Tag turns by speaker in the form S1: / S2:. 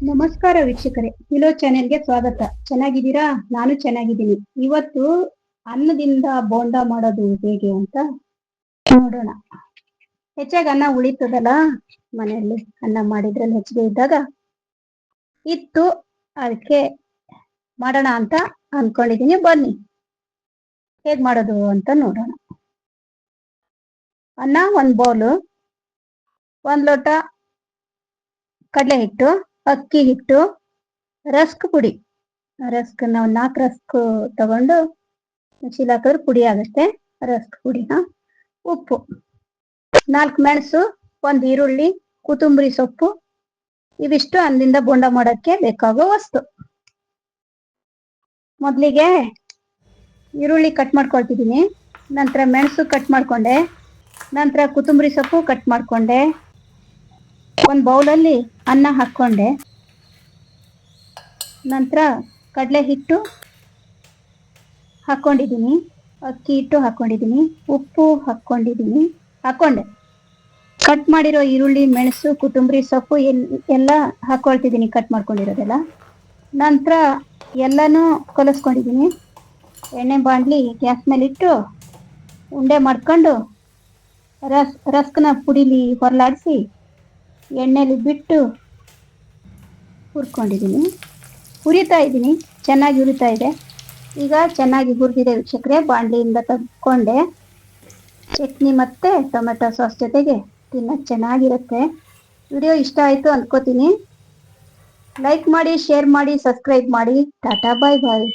S1: ನಮಸ್ಕಾರ ವೀಕ್ಷಕರೇ. ಕಿಲೋ ಚಾನೆಲ್ಗೆ ಸ್ವಾಗತ. ಚೆನ್ನಾಗಿದ್ದೀರಾ? ನಾನು ಚೆನ್ನಾಗಿದ್ದೀನಿ. ಇವತ್ತು ಅನ್ನದಿಂದ ಬೋಂಡ ಮಾಡೋದು ಹೇಗೆ ಅಂತ ನೋಡೋಣ. ಹೆಚ್ಚಾಗಿ ಅನ್ನ ಉಳಿತದಲ್ಲ ಮನೆಯಲ್ಲಿ? ಅನ್ನ ಮಾಡಿದ್ರಲ್ಲಿ ಹೆಚ್ಚಿಗೆ ಇದ್ದಾಗ ಇತ್ತು. ಅದಕ್ಕೆ ಮಾಡೋಣ ಅಂತ ಅನ್ಕೊಂಡಿದೀನಿ ಬನ್ನಿ. ಹೇಗ್ ಮಾಡೋದು ಅಂತ ನೋಡೋಣ. ಅನ್ನ ಒಂದ್ ಬೌಲು ಒಂದ್ ಲೋಟ ಕಡಲೆ ಹಿಟ್ಟು ಅಕ್ಕಿ ಹಿಟ್ಟು, ರಸ್ಕ್ ಪುಡಿ. ರಸ್ಕ್ ನಾವು ನಾಲ್ಕು ರಸ್ಕ್ ತಗೊಂಡು ಚೀಲ ಹಾಕಿದ್ರೆ ಪುಡಿ ಆಗುತ್ತೆ ರಸ್ಕ್ ಪುಡಿನ ಉಪ್ಪು. ನಾಲ್ಕು ಮೆಣಸು, ಒಂದು ಈರುಳ್ಳಿ, ಕೊತ್ತಂಬರಿ ಸೊಪ್ಪು, ಇವಿಷ್ಟು ಅಲ್ಲಿಂದ ಬೋಂಡ ಮಾಡೋಕ್ಕೆ ಬೇಕಾಗೋ ವಸ್ತು. ಮೊದಲಿಗೆ ಈರುಳ್ಳಿ ಕಟ್ ಮಾಡ್ಕೊಳ್ತಿದ್ದೀನಿ, ನಂತರ ಮೆಣಸು ಕಟ್ ಮಾಡ್ಕೊಂಡೆ, ನಂತರ ಕೊತ್ತಂಬರಿ ಸೊಪ್ಪು ಕಟ್ ಮಾಡ್ಕೊಂಡೆ ಒಂದು ಬೌಲಲ್ಲಿ ಅನ್ನ ಹಾಕ್ಕೊಂಡೆ. ನಂತರ ಕಡಲೆ ಹಿಟ್ಟು ಹಾಕ್ಕೊಂಡಿದ್ದೀನಿ ಅಕ್ಕಿ ಹಿಟ್ಟು ಹಾಕ್ಕೊಂಡಿದ್ದೀನಿ ಉಪ್ಪು ಹಾಕ್ಕೊಂಡಿದ್ದೀನಿ ಹಾಕ್ಕೊಂಡೆ. ಕಟ್ ಮಾಡಿರೋ ಈರುಳ್ಳಿ, ಮೆಣಸು, ಕೊತ್ತಂಬರಿ, ಸೊಪ್ಪು ಎಲ್, ಎಲ್ಲ ಹಾಕ್ಕೊಳ್ತಿದ್ದೀನಿ ಕಟ್ ಮಾಡ್ಕೊಂಡಿರೋದೆಲ್ಲ. ನಂತರ ಎಲ್ಲನೂ ಕಲಸ್ಕೊಂಡಿದ್ದೀನಿ ಎಣ್ಣೆ ಬಾಣಲಿ ಗ್ಯಾಸ್ ಮೇಲೆ ಇಟ್ಟು ಉಂಡೆ ಮಾಡ್ಕೊಂಡು ರಸ್, ರಸ್ಕನ ಪುಡಿಲಿ ಹೊರಲಾಡಿಸಿ ಎಣ್ಣೆಲಿ ಬಿಟ್ಟು ಹುರ್ಕೊಂಡಿದ್ದೀನಿ. ಹುರಿತಾ ಇದ್ದೀನಿ. ಚೆನ್ನಾಗಿ ಹುರಿತಾ ಇದೆ. ಈಗ ಚೆನ್ನಾಗಿ ಹುರಿದಿದೆ ವೀಕ್ಷಕರೆ. ಬಾಣಲಿಯಿಂದ ತೆಗೆದುಕೊಂಡೆ ಚಟ್ನಿ ಮತ್ತು ಟೊಮೆಟೊ ಸಾಸ್ ಜೊತೆಗೆ ತಿನ್ನೋಕ್ಕೆ ಚೆನ್ನಾಗಿರುತ್ತೆ. ವಿಡಿಯೋ ಇಷ್ಟ ಆಯಿತು ಅಂದ್ಕೋತೀನಿ ಲೈಕ್ ಮಾಡಿ ಶೇರ್ ಮಾಡಿ ಸಬ್ಸ್ಕ್ರೈಬ್ ಮಾಡಿ. ಟಾಟಾ ಬಾಯ್ ಬಾಯ್